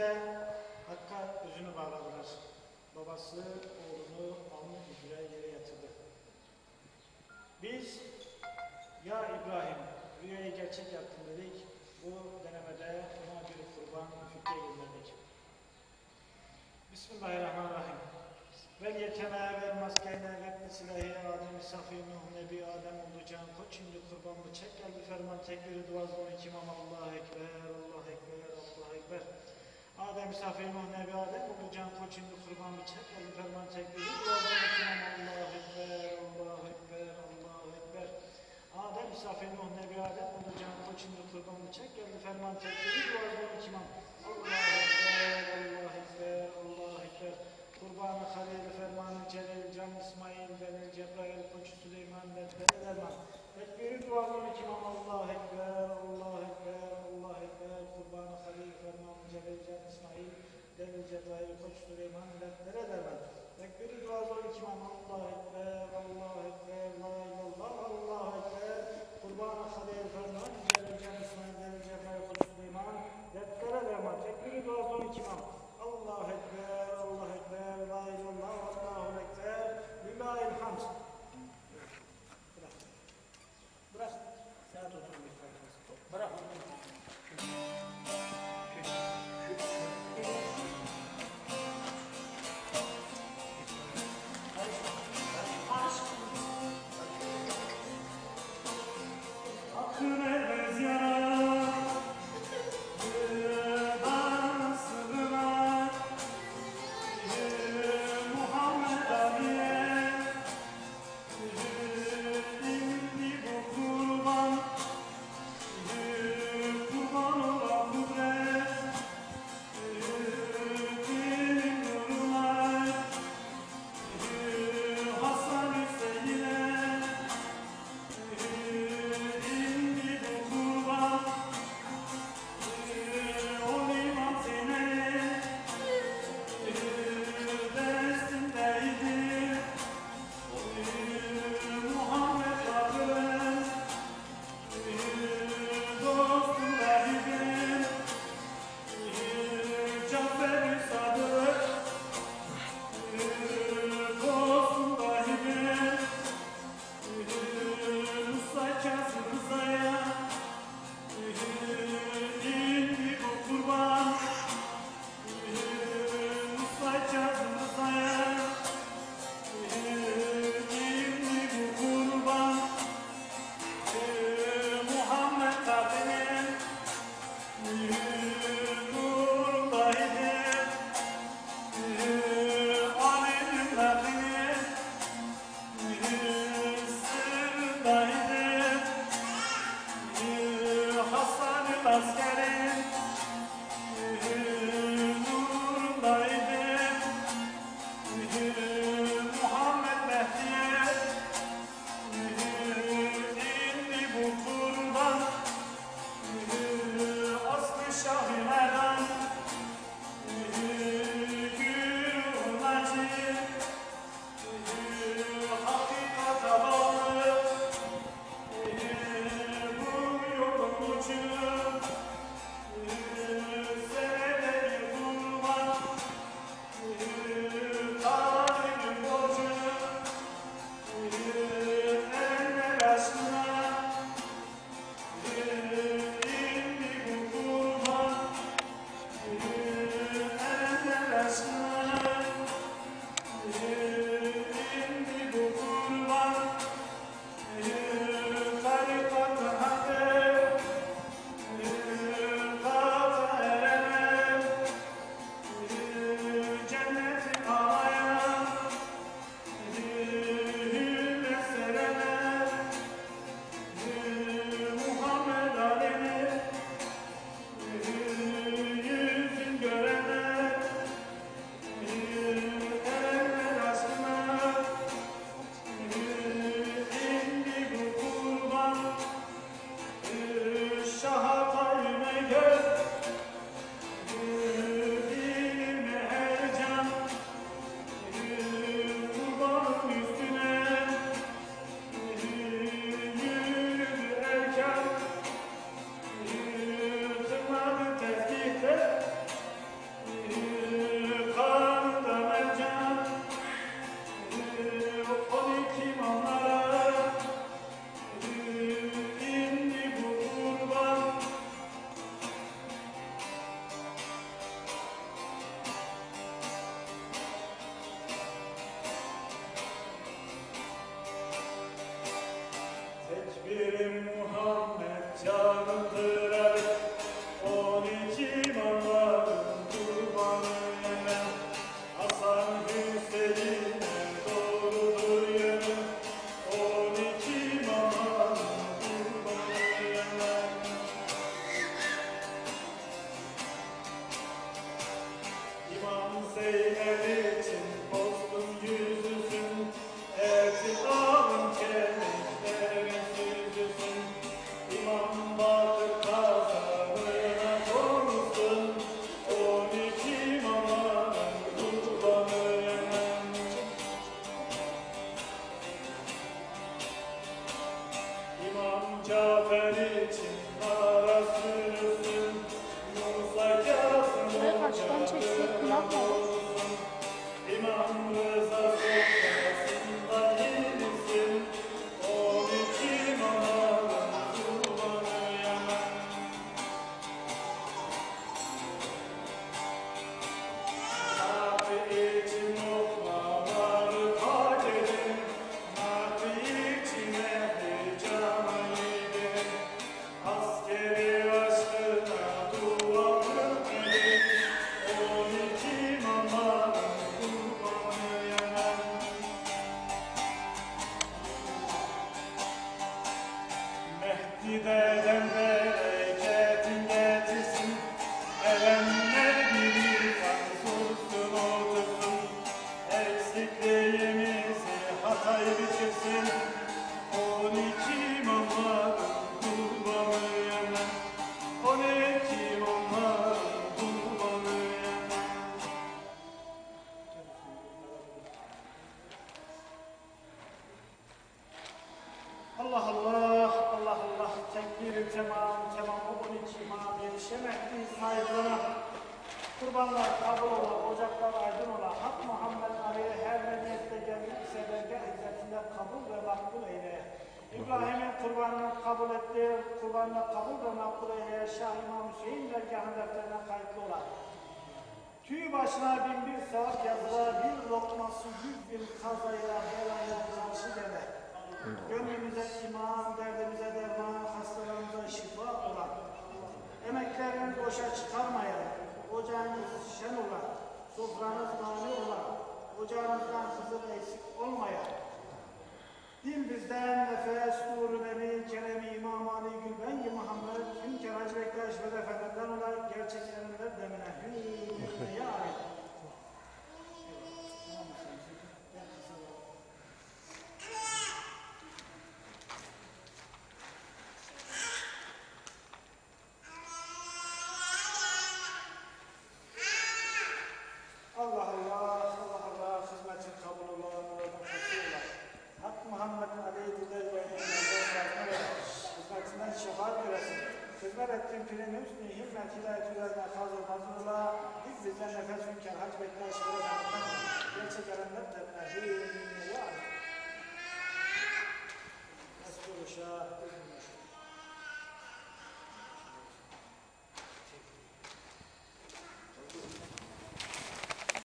de Hakk'a yüzünü bağladılar. Babası oğlunu alnı üzere yere yatırdı. Biz ya İbrahim rüyayı gerçek yaptın dedik. Bu denemede ona bir kurban fikre gönderdik. Bismillahirrahmanirrahim. Vel yeteme vel maskene ve silahı Adem safi Nuh Nebi Adem olacağın koç şimdi kurban bıçak geldi ferman tekbiri duaz 12 imam Allah Adem safi Nuh Nebi Adem olacağın koç şimdi kurban bıçak geldi ferman tekbiri duaz 12 imam Allah Ekber Allah Ekber Allah Ekber. Adem safi Nuh Nebi Adem olacağın koç şimdi kurban bıçak geldi ferman tekbiri Belil Cebrail Koç Süleyman Bedbel Derman Tekbiri dualar iki imam Allah Ekber Allah Ekber La ilallah Allah Ekber. Kurbanı Halil Fermanı Celil Can İsmail Cebrail Koç Süleyman Bedbel Derman Tekbiri dualar iki imam Allah Ekber, Muhammed Verity Allah Allah, Allah Allah, tekbir tamam, tamam o 12 imam yetişemedi sahiplere. Kurbanlar kabul ola, ocaklar aydın ola, Hak Muhammed araya her mediyette geldikse belge izzetinde kabul ve makbul eyle. İbrahim'in kurbanını kabul etti, kurbanını kabul ve makbul eyle, Şah İmam Hüseyin dergahın defterine kayıtlı ola. Tüy başına bin bir sevap yazıla, bir lokması yüz bin kazayla helal yazılan şu demek. 응. 现在就